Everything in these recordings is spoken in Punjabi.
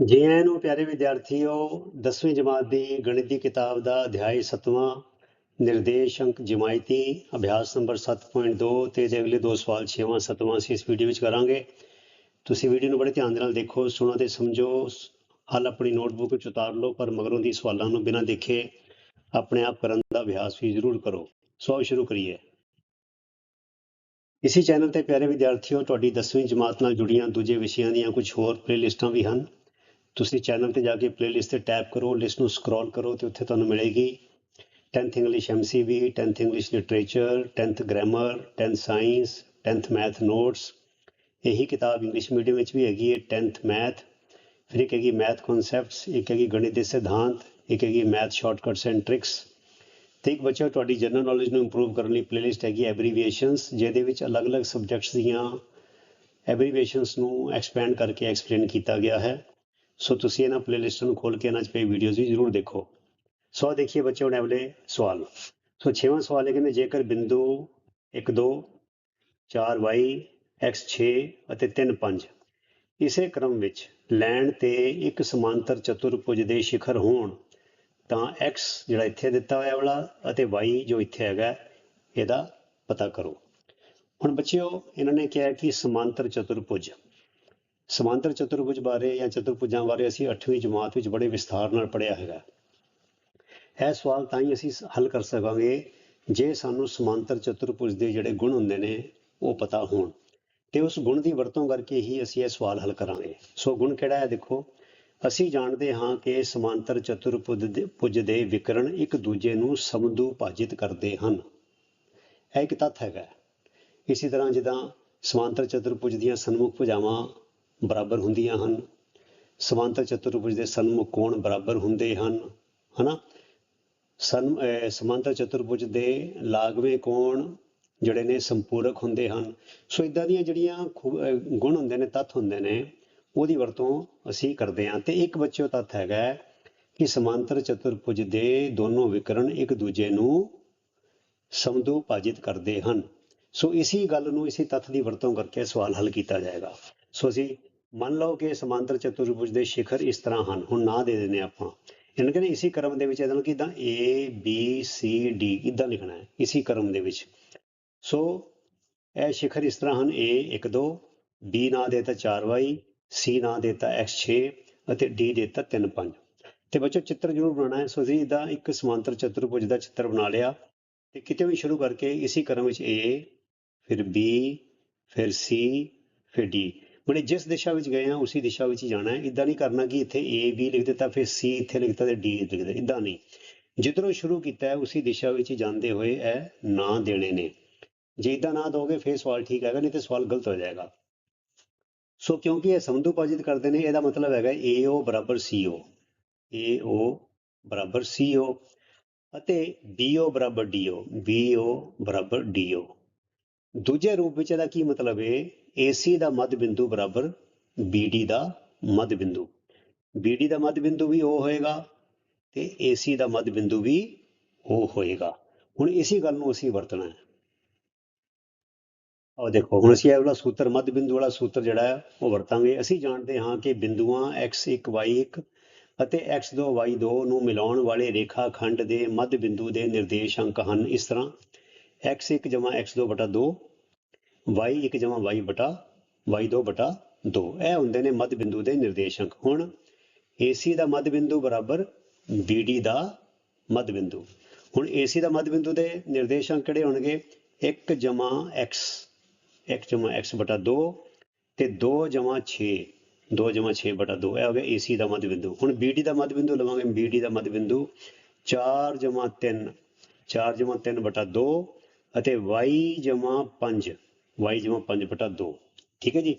ਜੀ ਆਇਆਂ ਨੂੰ ਪਿਆਰੇ ਵਿਦਿਆਰਥੀਓ 10ਵੀਂ ਜਮਾਤ ਦੀ ਗਣਿਤ ਦੀ ਕਿਤਾਬ ਦਾ ਅਧਿਆਇ 7ਵਾਂ ਨਿਰਦੇਸ਼ ਅੰਕ ਜਮਾਇਤੀ, ਅਭਿਆਸ ਨੰਬਰ 7.2 ਤੇ ਇਹਦੇ ਅਗਲੇ ਦੋ ਸਵਾਲ 6ਵਾਂ 7ਵਾਂ ਅਸੀਂ ਇਸ ਵੀਡੀਓ ਵਿੱਚ ਕਰਾਂਗੇ। ਤੁਸੀਂ ਵੀਡੀਓ ਨੂੰ ਬੜੇ ਧਿਆਨ ਦੇ ਨਾਲ ਦੇਖੋ, ਸੁਣੋ ਤੇ ਸਮਝੋ, ਹੱਲ ਆਪਣੀ ਨੋਟਬੁੱਕ ਵਿੱਚ ਉਤਾਰ ਲਓ, ਪਰ ਮਗਰੋਂ ਦੀ ਸਵਾਲਾਂ ਨੂੰ ਬਿਨਾਂ ਦੇਖੇ ਆਪਣੇ ਆਪ ਕਰਨ ਦਾ ਅਭਿਆਸ ਵੀ ਜ਼ਰੂਰ ਕਰੋ। ਸੋ ਸ਼ੁਰੂ ਕਰੀਏ। ਇਸੇ ਚੈਨਲ ਤੇ ਪਿਆਰੇ ਵਿਦਿਆਰਥੀਓ, ਤੁਹਾਡੀ 10ਵੀਂ ਜਮਾਤ ਨਾਲ ਜੁੜੀਆਂ ਦੂਜੇ ਵਿਸ਼ਿਆਂ ਦੀਆਂ ਕੁਝ ਹੋਰ ਪਲੇਲਿਸਟਾਂ ਵੀ ਹਨ। ਤੁਸੀਂ ਚੈਨਲ ਤੇ ਜਾ ਕੇ ਪਲੇਲਿਸਟ ਤੇ ਟੈਪ ਕਰੋ ਲਿਸਟ ਨੂੰ ਸਕਰੋਲ ਕਰੋ ਤੇ ਉੱਥੇ ਤੁਹਾਨੂੰ ਮਿਲੇਗੀ। 10th English MCV 10th English literature 10th grammar 10th science 10th math notes ਇਹੀ ਕਿਤਾਬ ਇੰਗਲਿਸ਼ ਮੀਡੀਅਮ ਵਿੱਚ ਵੀ ਹੈਗੀ ਹੈ 10th ਮੈਥ ਫਿਰ ਇੱਕ ਹੈਗੀ ਮੈਥ ਕਨਸੈਪਟਸ ਇੱਕ ਹੈਗੀ ਗਣਿਤ ਦੇ ਸਿਧਾਂਤ, ਇੱਕ ਹੈਗੀ ਮੈਥ ਸ਼ਾਰਟਕਟਸ ਐਂਡ ਟ੍ਰਿਕਸ ਤੇ ਇੱਕ ਬੱਚਾ ਤੁਹਾਡੀ ਜਨਰਲ ਨੌਲੇਜ ਨੂੰ ਇੰਪਰੂਵ ਕਰਨ ਲਈ ਪਲੇਲਿਸਟ ਹੈਗੀ ਐਬਰੀਵੀਏਸ਼ਨਸ ਜਿਹਦੇ ਵਿੱਚ ਅਲੱਗ-ਅਲੱਗ ਸਬਜੈਕਟਸ ਦੀਆਂ ਐਬਰੀਵੀਏਸ਼ਨਸ ਨੂੰ ਐਕਸਪੈਂਡ ਕਰਕੇ ਐਕਸਪਲੇਨ ਕੀਤਾ ਗਿਆ ਹੈ। ਸੋ ਤੁਸੀਂ ਇਹਨਾਂ ਪਲੇਲਿਸਟ ਨੂੰ ਖੋਲ ਕੇ ਇਹਨਾਂ 'ਚ ਪਈ ਵੀਡੀਓਜ਼ ਵੀ ਜ਼ਰੂਰ ਦੇਖੋ। ਸੋ ਦੇਖੀਏ ਬੱਚੇ ਹੁਣ ਅਗਲੇ ਸਵਾਲ ਸੋ 6ਵਾਂ ਸਵਾਲ ਹੈ, ਕਹਿੰਦੇ ਜੇਕਰ ਬਿੰਦੂ 1 2 4y x6 ਅਤੇ 3 5 ਇਸੇ ਕ੍ਰਮ ਵਿੱਚ ਲੈਣ ਤੇ ਇੱਕ ਸਮਾਂਤਰ ਚਤੁਰਭੁਜ ਦੇ ਸਿਖਰ ਹੋਣ, ਤਾਂ x ਜਿਹੜਾ ਇੱਥੇ ਦਿੱਤਾ ਹੋਇਆ ਵਾਲਾ ਅਤੇ y ਜੋ ਇੱਥੇ ਹੈਗਾ, ਇਹਦਾ ਪਤਾ ਕਰੋ। ਹੁਣ ਬੱਚਿਓ, ਇਹਨਾਂ ਨੇ ਕਿਹਾ ਕਿ ਸਮਾਂਤਰ ਚਤੁਰਭੁਜ ਸਮਾਂਤਰ ਚਤੁਰਭੁਜ ਬਾਰੇ ਜਾਂ ਚਤੁਰਭੁਜਾਂ ਬਾਰੇ ਅਸੀਂ 8ਵੀਂ ਜਮਾਤ ਵਿੱਚ ਬੜੇ ਵਿਸਥਾਰ ਨਾਲ ਪੜ੍ਹਿਆ ਹੈਗਾ। ਇਹ ਸਵਾਲ ਤਾਂ ਹੀ ਅਸੀਂ ਹੱਲ ਕਰ ਸਕਾਂਗੇ ਜੇ ਸਾਨੂੰ ਸਮਾਂਤਰ ਚਤੁਰਭੁਜ ਦੇ ਜਿਹੜੇ ਗੁਣ ਹੁੰਦੇ ਨੇ ਉਹ ਪਤਾ ਹੋਣ। ਤੇ ਉਸ ਗੁਣ ਦੀ ਵਰਤੋਂ ਕਰਕੇ ਹੀ ਅਸੀਂ ਇਹ ਸਵਾਲ ਹੱਲ ਕਰਾਂਗੇ। ਸੋ ਗੁਣ ਕਿਹੜਾ ਹੈ ਦੇਖੋ? ਅਸੀਂ ਜਾਣਦੇ ਹਾਂ ਕਿ ਸਮਾਂਤਰ ਚਤੁਰਭੁਜ ਦੇ, ਭੁਜ ਦੇ ਵਿਕਰਣ ਇੱਕ ਦੂਜੇ ਨੂੰ ਸਮਦੂ ਭਾਜਿਤ ਕਰਦੇ ਹਨ। ਇਹ ਇੱਕ ਤੱਥ ਹੈਗਾ। ਇਸੇ ਤਰ੍ਹਾਂ ਜਿੱਦਾਂ ਸਮਾਂਤਰ ਚਤੁਰਭੁਜ ਦੀਆਂ ਸਨਮੁਖ ਭੁਜਾਵਾਂ ਬਰਾਬਰ ਹੁੰਦੀਆਂ ਹਨ। ਸਮਾਂਤਰ ਚਤੁਰਭੁਜ ਦੇ ਸਨਮੁਖ ਕੋਣ ਬਰਾਬਰ ਹੁੰਦੇ ਹਨ, ਹਨਾ? ਸਨ ਅਹ ਸਮਾਂਤਰ ਚਤੁਰਭੁਜ ਦੇ ਲਾਗਵੇਂ ਕੋਣ ਜਿਹੜੇ ਨੇ ਸੰਪੂਰਕ ਹੁੰਦੇ ਹਨ। ਸੋ ਇਦਾਂ ਦੀਆਂ ਜਿਹੜੀਆਂ ਖੂ- ਗੁਣ ਹੁੰਦੇ ਨੇ, ਤੱਥ ਹੁੰਦੇ ਨੇ, ਉਹਦੀ ਵਰਤੋਂ ਅਸੀਂ ਕਰਦੇ ਹਾਂ। ਤੇ ਇੱਕ ਬੱਚਿਓ ਤੱਥ ਹੈਗਾ ਕਿ ਸਮਾਂਤਰ ਚਤੁਰਭੁਜ ਦੇ ਦੋਨੋਂ ਵਿਕਰਣ ਇੱਕ ਦੂਜੇ ਨੂੰ ਸਮਦੂ ਭਾਜਿਤ ਕਰਦੇ ਹਨ। ਸੋ ਇਸੀ ਗੱਲ ਨੂੰ, ਇਸੀ ਤੱਥ ਦੀ ਵਰਤੋਂ ਕਰਕੇ ਸਵਾਲ ਹੱਲ ਕੀਤਾ ਜਾਏਗਾ। ਸੋ ਅਸੀਂ ਮੰਨ ਲਓ ਕਿ ਸਮਾਂਤਰ ਚਤੁਰਭੁਜ ਦੇ ਸਿਖਰ ਇਸ ਤਰ੍ਹਾਂ ਹਨ। ਹੁਣ ਨਾਂ ਦੇ ਦਿੰਦੇ ਹਾਂ ਆਪਾਂ। ਇਹਨਾਂ ਕਹਿੰਦੇ ਇਸੀ ਕ੍ਰਮ ਦੇ ਵਿੱਚ ਇਹਦਾ ਨੂੰ ਇਦਾਂ A, B, C, D ਇਦਾਂ ਲਿਖਣਾ ਹੈ? ਇਸੀ ਕ੍ਰਮ ਦੇ ਵਿੱਚ। ਸੋ ਇਹ ਸਿਖਰ ਇਸ ਤਰ੍ਹਾਂ ਹਨ। A 1 2 B ਨਾਂ ਦੇਤਾ 4y C ਨਾਂ ਦੇਤਾ x6 ਅਤੇ D ਦੇਤਾ 3 5 ਤੇ ਬੱਚੋ ਚਿੱਤਰ ਜ਼ਰੂਰ ਬਣਾਉਣਾ ਹੈ। ਸੋ ਅਸੀਂ ਇਦਾਂ ਇੱਕ ਸਮਾਂਤਰ ਚਤੁਰਭੁਜ ਦਾ ਚਿੱਤਰ ਬਣਾ ਲਿਆ। ਤੇ ਕਿਤੇ ਵੀ ਸ਼ੁਰੂ ਕਰਕੇ ਇਸੀ ਕ੍ਰਮ ਵਿੱਚ A, ਫਿਰ B, ਫਿਰ C, ਫਿਰ D ਮਨੇ ਜਿਸ ਦਿਸ਼ਾ ਵਿੱਚ ਗਏ ਆ, ਉਸੇ ਦਿਸ਼ਾ ਵਿੱਚ ਹੀ ਜਾਣਾ ਹੈ। ਇਦਾਂ ਨਹੀਂ ਕਰਨਾ ਕਿ ਇੱਥੇ A, B ਲਿਖ ਦਿੱਤਾ, ਫਿਰ C ਇੱਥੇ ਲਿਖ ਦਿੱਤਾ ਤੇ D ਲਿਖ ਦਿੱਤਾ। ਇਦਾਂ ਨਹੀਂ। ਜਿੱਧਰੋਂ ਸ਼ੁਰੂ ਕੀਤਾ ਹੈ, ਉਸੇ ਦਿਸ਼ਾ ਵਿੱਚ ਜਾਂਦੇ ਹੋਏ ਇਹ ਨਾਂ ਦੇਣੇ ਨੇ। ਜੇ ਇਦਾਂ ਨਾ ਦੋਗੇ, ਫਿਰ ਸਵਾਲ ਠੀਕ ਹੈਗਾ, ਨਹੀਂ ਤੇ ਸਵਾਲ ਗਲਤ ਹੋ ਜਾਏਗਾ। ਸੋ ਕਿਉਂਕਿ ਇਹ ਸਮਦੂ ਭਾਜਿਤ ਕਰਦੇ ਨੇ, ਇਹਦਾ ਮਤਲਬ ਹੈਗਾ AO ਬਰਾਬਰ CO AO ਬਰਾਬਰ CO ਅਤੇ BO ਬਰਾਬਰ DO BO ਬਰਾਬਰ DO ਦੂਜੇ ਰੂਪ ਵਿੱਚ ਇਹਦਾ ਕੀ ਮਤਲਬ ਹੈ AC ਦਾ ਮੱਧ ਬਿੰਦੂ ਬਰਾਬਰ BD ਦਾ ਮੱਧ ਬਿੰਦੂ BD ਦਾ ਮੱਧ ਬਿੰਦੂ ਵੀ ਉਹ ਹੋਏਗਾ ਤੇ AC ਦਾ ਮੱਧ ਬਿੰਦੂ ਵੀ ਉਹ ਹੋਏਗਾ। ਹੁਣ ਇਸੇ ਗੱਲ ਨੂੰ ਅਸੀਂ ਵਰਤਣਾ ਹੈ। ਆਹ ਦੇਖੋ, ਹੁਣ ਅਸੀਂ ਇਹ ਵਾਲਾ ਸੂਤਰ ਮੱਧ ਬਿੰਦੂ ਵਾਲਾ ਸੂਤਰ ਜਿਹੜਾ ਹੈ, ਉਹ ਵਰਤਾਂਗੇ। ਅਸੀਂ ਜਾਣਦੇ ਹਾਂ ਕਿ ਬਿੰਦੂਆਂ x1 y1 ਅਤੇ x2 y2 ਨੂੰ ਮਿਲਾਉਣ ਵਾਲੇ ਰੇਖਾ ਖੰਡ ਦੇ ਮੱਧ ਬਿੰਦੂ ਦੇ ਨਿਰਦੇਸ਼ ਅੰਕ ਹਨ। ਇਸ ਤਰ੍ਹਾਂ x1 x2 ਬਟਾ 2 y1 y ਬਟਾ y2 ਬਟਾ 2 ਇਹ ਹੁੰਦੇ ਨੇ ਮੱਧ ਬਿੰਦੂ ਦੇ ਨਿਰਦੇਸ਼ਕ। ਹੁਣ AC ਦਾ ਮੱਧ ਬਿੰਦੂ ਬਰਾਬਰ BD ਦਾ ਮੱਧ ਬਿੰਦੂ ਹੁਣ AC ਦਾ ਮੱਧ ਬਿੰਦੂ ਦੇ ਨਿਰਦੇਸ਼ਕ ਕਿਹੜੇ ਹੋਣਗੇ? 1 x 1 x ਬਟਾ 2 ਤੇ 2 6 2 6 ਬਟਾ 2 ਇਹ ਹੋ ਗਿਆ AC ਦਾ ਮੱਧ ਬਿੰਦੂ ਹੁਣ BD ਦਾ ਮੱਧ ਬਿੰਦੂ ਲਵਾਂਗੇ। BD ਦਾ ਮੱਧ ਬਿੰਦੂ 4 3 4 3 ਬਟਾ 2 ਅਤੇ y 5 y 5 ਬਟਾ 2 ਠੀਕ ਹੈ ਜੀ?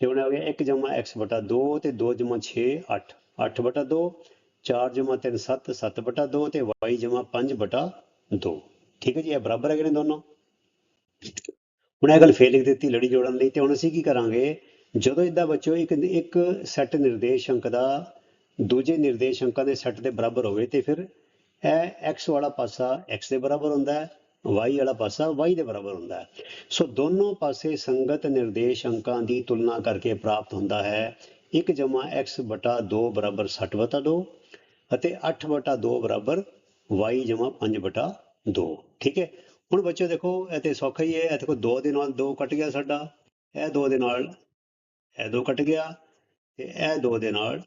ਤੇ ਹੁਣ ਆ ਗਿਆ 1 x ਬਟਾ 2 ਤੇ 2 6 8 8 ਬਟਾ 2 4 3 7 7 ਬਟਾ 2 ਤੇ y 5 ਬਟਾ 2 ਠੀਕ ਹੈ ਜੀ? ਇਹ ਬਰਾਬਰ ਹੈਗੇ ਨੇ ਦੋਨੋਂ? ਹੁਣ ਇਹ ਗੱਲ ਫੇਰ ਲਿਖ ਦਿੱਤੀ ਲੜੀ ਜੋੜਨ ਲਈ ਤੇ ਹੁਣ ਅਸੀਂ ਕੀ ਕਰਾਂਗੇ? ਜਦੋਂ ਇਦਾਂ ਬੱਚੋ, ਇੱਕ ਇੱਕ ਸੈੱਟ ਨਿਰਦੇਸ਼ ਅੰਕ ਦਾ ਦੂਜੇ ਨਿਰਦੇਸ਼ ਅੰਕਾਂ ਦੇ ਸੈੱਟ ਦੇ ਬਰਾਬਰ ਹੋਵੇ ਤੇ ਫਿਰ ਇਹ x ਵਾਲਾ ਪਾਸਾ x ਦੇ ਬਰਾਬਰ ਹੁੰਦਾ ਹੈ। Y ਵਾਲਾ ਪਾਸਾ y ਦੇ ਬਰਾਬਰ ਹੁੰਦਾ ਹੈ। ਸੋ ਦੋਨੋਂ ਪਾਸੇ ਸੰਗਤ ਨਿਰਦੇਸ਼ ਅੰਕਾਂ ਦੀ ਤੁਲਨਾ ਕਰਕੇ ਪ੍ਰਾਪਤ ਹੁੰਦਾ ਹੈ। 1 x ਬਟਾ 2 ਬਰਾਬਰ 60 ਬਟਾ 2 ਅਤੇ 8 ਬਟਾ 2 ਬਰਾਬਰ y 5 ਬਟਾ 2 ਠੀਕ ਹੈ? ਹੁਣ ਬੱਚੋ ਦੇਖੋ, ਇਹ ਤੇ ਸੌਖਾ ਹੀ ਹੈ। ਇਹ ਦੇਖੋ 2 ਦੇ ਨਾਲ 2 ਕੱਟ ਗਿਆ ਸਾਡਾ। ਇਹ 2 ਦੇ ਨਾਲ ਇਹ 2 ਕੱਟ ਗਿਆ ਤੇ ਇਹ 2 ਦੇ ਨਾਲ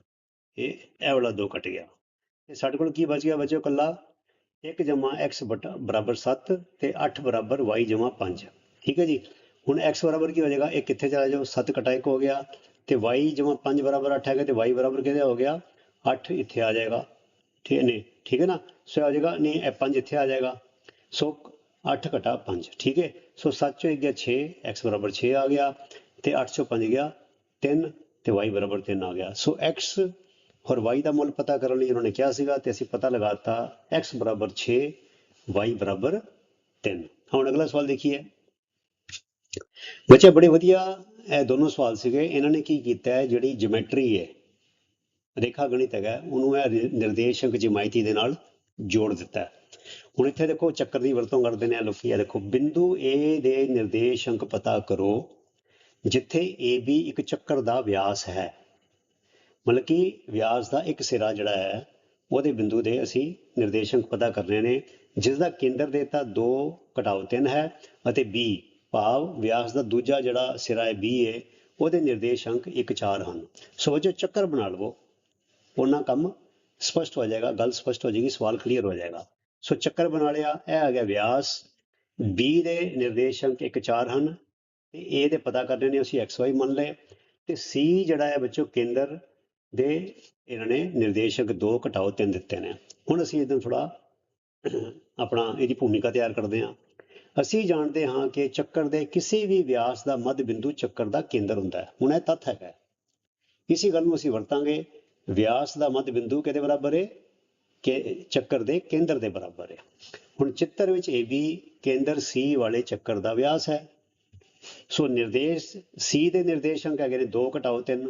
ਇਹ ਇਹ ਵਾਲਾ 2 ਕੱਟ ਗਿਆ। ਤੇ ਸਾਡੇ ਕੋਲ ਕੀ ਬਚ ਗਿਆ ਬੱਚੋ ਕੱਲਾ 1 x ਬਟਾ, ਬਰਾਬਰ 7 ਤੇ 8 ਬਰਾਬਰ y 5 ਠੀਕ ਹੈ ਜੀ? ਹੁਣ x ਬਰਾਬਰ ਕੀ ਹੋ ਜਾਏਗਾ? ਇਹ ਕਿੱਥੇ ਚਲਾ ਜਾਓ 7 ਕਟਾ 1 ਹੋ ਗਿਆ ਤੇ y 5 ਬਰਾਬਰ 8 ਹੈਗਾ ਤੇ y ਬਰਾਬਰ ਕਿਹਦਾ ਹੋ ਗਿਆ? 8 ਇੱਥੇ ਆ ਜਾਏਗਾ। ਠੀਕ ਹੈ ਨਹੀਂ, ਠੀਕ ਹੈ ਨਾ? ਸੋ ਆ ਜਾਏਗਾ, ਨਹੀਂ, ਇਹ 5 ਇੱਥੇ ਆ ਜਾਏਗਾ। ਸੋ 8 ਘਟਾ 5 ਠੀਕ ਹੈ? ਸੋ 7 ਚੋਂ 1 ਗਿਆ 6 x ਬਰਾਬਰ 6 ਆ ਗਿਆ ਤੇ 8 ਚੋਂ 5 ਗਿਆ 3 ਤੇ y ਬਰਾਬਰ 3 ਆ ਗਿਆ। ਸੋ x ਔਰ y ਦਾ ਮੁੱਲ ਪਤਾ ਕਰਨ ਲਈ ਉਹਨਾਂ ਨੇ ਕਿਹਾ ਸੀਗਾ ਤੇ ਅਸੀਂ ਪਤਾ ਲਗਾਤਾ x ਬਰਾਬਰ 6 y ਬਰਾਬਰ 3 ਹੁਣ ਅਗਲਾ ਸਵਾਲ ਦੇਖੀਏ। ਬੱਚੇ, ਬੜੇ ਵਧੀਆ ਇਹ ਦੋਨੋਂ ਸਵਾਲ ਸੀਗੇ। ਇਹਨਾਂ ਨੇ ਕੀ ਕੀਤਾ ਹੈ? ਜਿਹੜੀ ਜਿਓਮੈਟਰੀ ਹੈ, ਰੇਖਾ ਗਣਿਤ ਹੈਗਾ, ਉਹਨੂੰ ਇਹ ਨਿ- ਨਿਰਦੇਸ਼ਕ ਜਮਾਇਤੀ ਦੇ ਨਾਲ ਜੋੜ ਦਿੱਤਾ ਹੈ। ਹੁਣ ਇੱਥੇ ਦੇਖੋ, ਚੱਕਰ ਦੀ ਵਰਤੋਂ ਕਰਦੇ ਨੇ ਇਹ ਲੋਕੀ। ਇਹ ਦੇਖੋ, ਬਿੰਦੂ A ਦੇ ਨਿਰਦੇਸ਼ ਅੰਕ ਪਤਾ ਕਰੋ, ਜਿੱਥੇ AB ਇੱਕ ਚੱਕਰ ਦਾ ਵਿਆਸ ਹੈ। ਮਤਲਬ ਕਿ ਵਿਆਸ ਦਾ ਇੱਕ ਸਿਰਾ ਜਿਹੜਾ ਹੈ, ਉਹਦੇ ਬਿੰਦੂ ਦੇ ਅਸੀਂ ਨਿਰਦੇਸ਼ਾਂਕ ਪਤਾ ਕਰਨੇ ਨੇ, ਜਿਸ ਦਾ ਕੇਂਦਰ ਦੇਤਾ 2 ਘਟਾਓ 3 ਹੈ ਅਤੇ B, ਭਾਵ ਵਿਆਸ ਦਾ ਦੂਜਾ ਜਿਹੜਾ ਸਿਰਾ ਹੈ B ਹੈ ਉਹਦੇ ਨਿਰਦੇਸ਼ਾਂਕ 1 4 ਹਨ। ਸੋ ਜੋ ਚੱਕਰ ਬਣਾ ਲਵੋ। ਉਹਨਾਂ ਕੰਮ ਸਪਸ਼ਟ ਹੋ ਜਾਏਗਾ, ਗੱਲ ਸਪਸ਼ਟ ਹੋ ਜਾਏਗੀ, ਸਵਾਲ ਕਲੀਅਰ ਹੋ ਜਾਏਗਾ। ਸੋ ਚੱਕਰ ਬਣਾ ਲਿਆ, ਇਹ ਆ ਗਿਆ ਵਿਆਸ। B ਦੇ ਨਿਰਦੇਸ਼ਾਂਕ 1 4 ਹਨ, ਤੇ A ਦੇ ਪਤਾ ਕਰਨੇ ਨੇ, ਅਸੀਂ XY ਮੰਨ ਲਏ। ਤੇ C ਜਿਹੜਾ ਹੈ ਬੱਚੋ ਕੇਂਦਰ ਦੇ ਇਹਨਾਂ ਨੇ ਨਿਰਦੇਸ਼ਕ ਦੋ ਘਟਾਓ ਤਿੰਨ ਦਿੱਤੇ ਨੇ। ਹੁਣ ਅਸੀਂ ਇਹਨੂੰ ਥੋੜਾ ਆਪਣਾ ਇਹਦੀ ਭੂਮਿਕਾ ਤਿਆਰ ਕਰਦੇ ਹਾਂ। ਅਸੀਂ ਜਾਣਦੇ ਹਾਂ ਕਿ ਚੱਕਰ ਦੇ ਕਿਸੇ ਵੀ ਵਿਆਸ ਦਾ ਮੱਧ ਬਿੰਦੂ ਚੱਕਰ ਦਾ ਕੇਂਦਰ ਹੁੰਦਾ ਹੈ। ਹੁਣ ਇਹ ਤੱਥ ਹੈਗਾ ਇਸੇ ਗੱਲ ਨੂੰ ਅਸੀਂ ਵਰਤਾਂਗੇ। ਵਿਆਸ ਦਾ ਮੱਧ ਬਿੰਦੂ ਕਿਹਦੇ ਬਰਾਬਰ ਹੈ ਕਿ ਚੱਕਰ ਦੇ ਕੇਂਦਰ ਦੇ ਬਰਾਬਰ ਹੈ ਹੁਣ ਚਿੱਤਰ ਵਿੱਚ AB ਕੇਂਦਰ C ਵਾਲੇ ਚੱਕਰ ਦਾ ਵਿਆਸ ਹੈ। ਸੋ ਨਿਰਦੇਸ਼ C ਦੇ ਨਿਰਦੇਸ਼ਾਂਕ ਹੈਗੇ ਨੇ 2 ਘਟਾਓ 3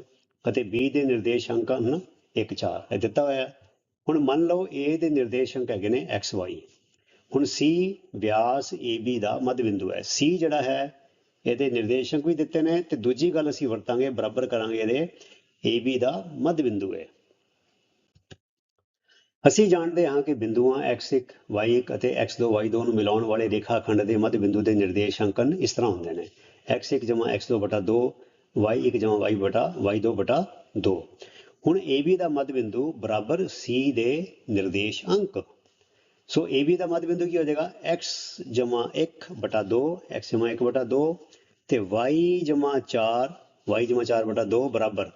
ਅਤੇ B ਦੇ ਨਿਰਦੇਸ਼ਾਂਕ ਹਨ 1 4 ਇਹ ਦਿੱਤਾ ਹੋਇਆ ਹੁਣ ਮੰਨ ਲਓ A ਦੇ ਨਿਰਦੇਸ਼ਾਂਕ ਹੈਗੇ ਨੇ XY ਹੁਣ C ਵਿਆਸ AB ਦਾ ਮੱਧ ਹੈ। C ਜਿਹੜਾ ਹੈ, ਇਹਦੇ ਨਿਰਦੇਸ਼ਾਂਕ ਵੀ ਦਿੱਤੇ ਨੇ ਤੇ ਦੂਜੀ ਗੱਲ ਅਸੀਂ ਵਰਤਾਂਗੇ, ਬਰਾਬਰ ਕਰਾਂਗੇ ਇਹਦੇ AB ਦਾ ਮੱਧ ਬਿੰਦੂ ਹੈ। ਅਸੀਂ ਜਾਣਦੇ ਹਾਂ ਕਿ ਬਿੰਦੂਆਂ x1 y1 ਅਤੇ x2 y2 ਨੂੰ ਮਿਲਾਉਣ ਵਾਲੇ ਰੇਖਾਖੰਡ ਦੇ ਮੱਧ ਬਿੰਦੂ ਦੇ ਨਿਰਦੇਸ਼ਾਂਕਨ ਇਸ ਤਰ੍ਹਾਂ ਹੁੰਦੇ ਨੇ। X1 x2 2 y1 y y2 2 ਹੁਣ AB ਦਾ ਮੱਧ ਬਿੰਦੂ ਬਰਾਬਰ C ਦੇ ਨਿਰਦੇਸ਼ ਅੰਕ। ਸੋ AB ਦਾ ਮੱਧ ਬਿੰਦੂ ਕੀ ਹੋ ਜਾਏਗਾ? X 1 2 x 1 2 ਤੇ y 4 y 4 2 ਬਰਾਬਰ।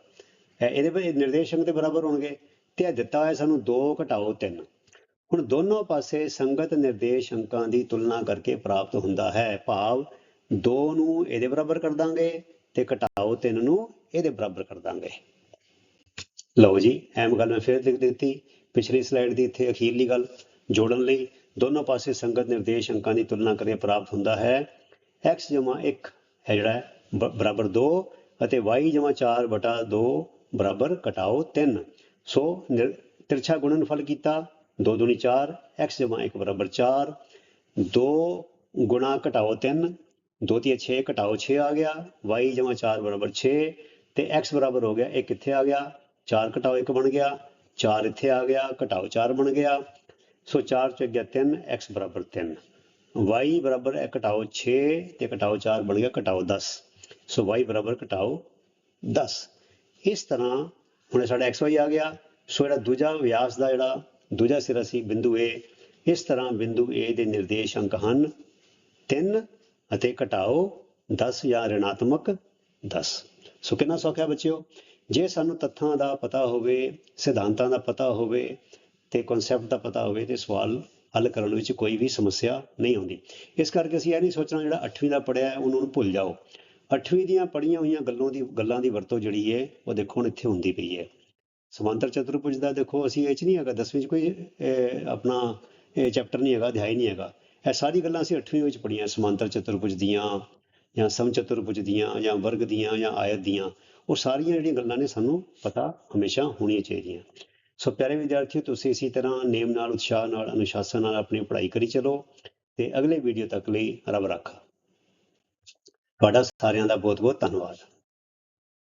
ਹੈ ਇਹਦੇ ਨਿਰਦੇਸ਼ ਅੰਕ ਦੇ ਬਰਾਬਰ ਹੋਣਗੇ ਤੇ ਇਹ ਦਿੱਤਾ ਹੋਇਆ ਸਾਨੂੰ 2 ਘਟਾਓ 3 ਹੁਣ ਦੋਨੋਂ ਪਾਸੇ ਸੰਗਤ ਨਿਰਦੇਸ਼ ਅੰਕਾਂ ਦੀ ਤੁਲਨਾ ਕਰਕੇ ਪ੍ਰਾਪਤ ਹੁੰਦਾ ਹੈ। ਭਾਵ 2 ਨੂੰ ਇਹਦੇ ਬਰਾਬਰ ਕਰ ਦਾਂਗੇ ਤੇ ਘਟਾਓ 3 ਨੂੰ ਇਹਦੇ ਬਰਾਬਰ ਕਰ ਦਾਂਗੇ। ਲਓ ਜੀ, ਐਮ ਗੱਲ ਮੈਂ ਫਿਰ ਲਿਖ ਦਿੱਤੀ। ਪਿਛਲੀ ਸਲਾਈਡ ਦੀ ਇੱਥੇ ਅਖੀਰਲੀ ਗੱਲ ਜੋੜਨ ਲਈ। ਦੋਨੋਂ ਪਾਸੇ ਸੰਗਤ ਨਿਰਦੇਸ਼ ਅੰਕਾਂ ਦੀ ਤੁਲਨਾ ਕਰਕੇ ਪ੍ਰਾਪਤ ਹੁੰਦਾ ਹੈ। X 1 ਹੈ ਜਿਹੜਾ ਬ- ਬਰਾਬਰ 2 ਅਤੇ y 4 ਬਟਾ 2 ਬਰਾਬਰ ਘਟਾਓ 3 ਸੋ ਨਿਰ- ਤਿਰਛਾ ਗੁਣਨਫਲ ਕੀਤਾ। 2 ਦੂਣੀ 4 x 1 ਬਰਾਬਰ 4 2 ਗੁਣਾ ਘਟਾਓ 3 2 ਤੀਏ 6 ਘਟਾਓ 6 ਆ ਗਿਆ y 4 ਬਰਾਬਰ 6 ਤੇ x ਬਰਾਬਰ ਹੋ ਗਿਆ, ਇਹ ਕਿੱਥੇ ਆ ਗਿਆ? 4 ਘਟਾਓ 1 ਬਣ ਗਿਆ 4 ਇੱਥੇ ਆ ਗਿਆ, ਘਟਾਓ 4 ਬਣ ਗਿਆ, ਸੋ 4 ਚ ਗਿਆ 3 x ਬਰਾਬਰ 3 y ਬਰਾਬਰ ਹੈ, ਘਟਾਓ 6 ਤੇ ਘਟਾਓ 4 ਬਣ ਗਿਆ, ਘਟਾਓ 10 ਸੋ y ਬਰਾਬਰ ਘਟਾਓ 10 ਇਸ ਤਰ੍ਹਾਂ ਹੁਣ ਇਹ ਸਾਡਾ xy ਆ ਗਿਆ, ਸੋ ਜਿਹੜਾ ਦੂਜਾ ਵਿਆਸ ਦਾ ਜਿਹੜਾ ਦੂਜਾ ਸਿਰਾ ਸੀ, ਬਿੰਦੂ A, ਇਸ ਤਰ੍ਹਾਂ ਬਿੰਦੂ A ਦੇ ਨਿਰਦੇਸ਼ ਅੰਕ ਹਨ 3 ਅਤੇ ਘਟਾਓ 10 ਜਾਂ ਰਿਣਾਤਮਕ 10 ਸੋ ਕਿੰਨਾ ਸੌਖਾ ਹੈ ਬੱਚਿਓ? ਜੇ ਸਾਨੂੰ ਤੱਥਾਂ ਦਾ ਪਤਾ ਹੋਵੇ, ਸਿਧਾਂਤਾਂ ਦਾ ਪਤਾ ਹੋਵੇ ਤੇ ਕਨਸੈਪਟ ਦਾ ਪਤਾ ਹੋਵੇ ਤੇ ਸਵਾਲ ਹੱਲ ਕਰਨ ਵਿੱਚ ਕੋਈ ਵੀ ਸਮੱਸਿਆ ਨਹੀਂ ਆਉਂਦੀ। ਇਸ ਕਰਕੇ ਅਸੀਂ ਇਹ ਨਹੀਂ ਸੋਚਣਾ ਜਿਹੜਾ 8ਵੀਂ ਦਾ ਪੜਿਆ ਹੈ, ਉਹਨੂੰ ਭੁੱਲ ਜਾਓ। 8ਵੀਂ ਦੀਆਂ ਪੜੀਆਂ ਹੋਈਆਂ ਗੱਲਾਂ ਦੀ ਗੱਲਾਂ ਦੀ ਵਰਤੋਂ ਜਿਹੜੀ ਹੈ, ਉਹ ਦੇਖੋ ਹੁਣ ਇੱਥੇ ਹੁੰਦੀ ਪਈ ਹੈ। ਸਮਾਂਤਰ ਚਤੁਰਭੁਜ ਦਾ ਦੇਖੋ, ਅਸੀਂ ਇਹ ਚ ਨਹੀਂ ਹੈਗਾ 10ਵੀਂ ਚ ਕੋਈ ਆਪਣਾ, ਇਹ ਚੈਪਟਰ ਨਹੀਂ ਹੈਗਾ, ਅਧਿਆਇ ਨਹੀਂ ਹੈਗਾ। ਇਹ ਸਾਰੀ ਗੱਲਾਂ ਅਸੀਂ 8ਵੀਂ ਵਿੱਚ ਪੜੀਆਂ ਸਮਾਂਤਰ ਚਤੁਰਭੁਜ ਦੀਆਂ ਜਾਂ ਸਮਚਤੁਰਭੁਜ ਦੀਆਂ ਜਾਂ ਵਰਗ ਦੀਆਂ ਜਾਂ ਆਇਤ ਦੀਆਂ, ਉਹ ਸਾਰੀਆਂ ਜਿਹੜੀਆਂ ਗੱਲਾਂ ਨੇ ਸਾਨੂੰ ਪਤਾ ਹਮੇਸ਼ਾ ਹੋਣੀਆਂ ਚਾਹੀਦੀਆਂ। ਸੋ ਪਿਆਰੇ ਵਿਦਿਆਰਥੀਓ, ਤੁਸੀਂ ਇਸੇ ਤਰ੍ਹਾਂ ਨੇਮ ਨਾਲ, ਉਤਸ਼ਾਹ ਨਾਲ, ਅਨੁਸ਼ਾਸਨ ਨਾਲ ਆਪਣੀ ਪੜ੍ਹਾਈ ਕਰੀ ਚਲੋ ਤੇ ਅਗਲੇ ਵੀਡੀਓ ਤੱਕ ਲਈ ਰੱਬ ਰੱਖਾ। ਤੁਹਾਡਾ ਸਾਰਿਆਂ ਦਾ ਬਹੁਤ ਬਹੁਤ ਧੰਨਵਾਦ।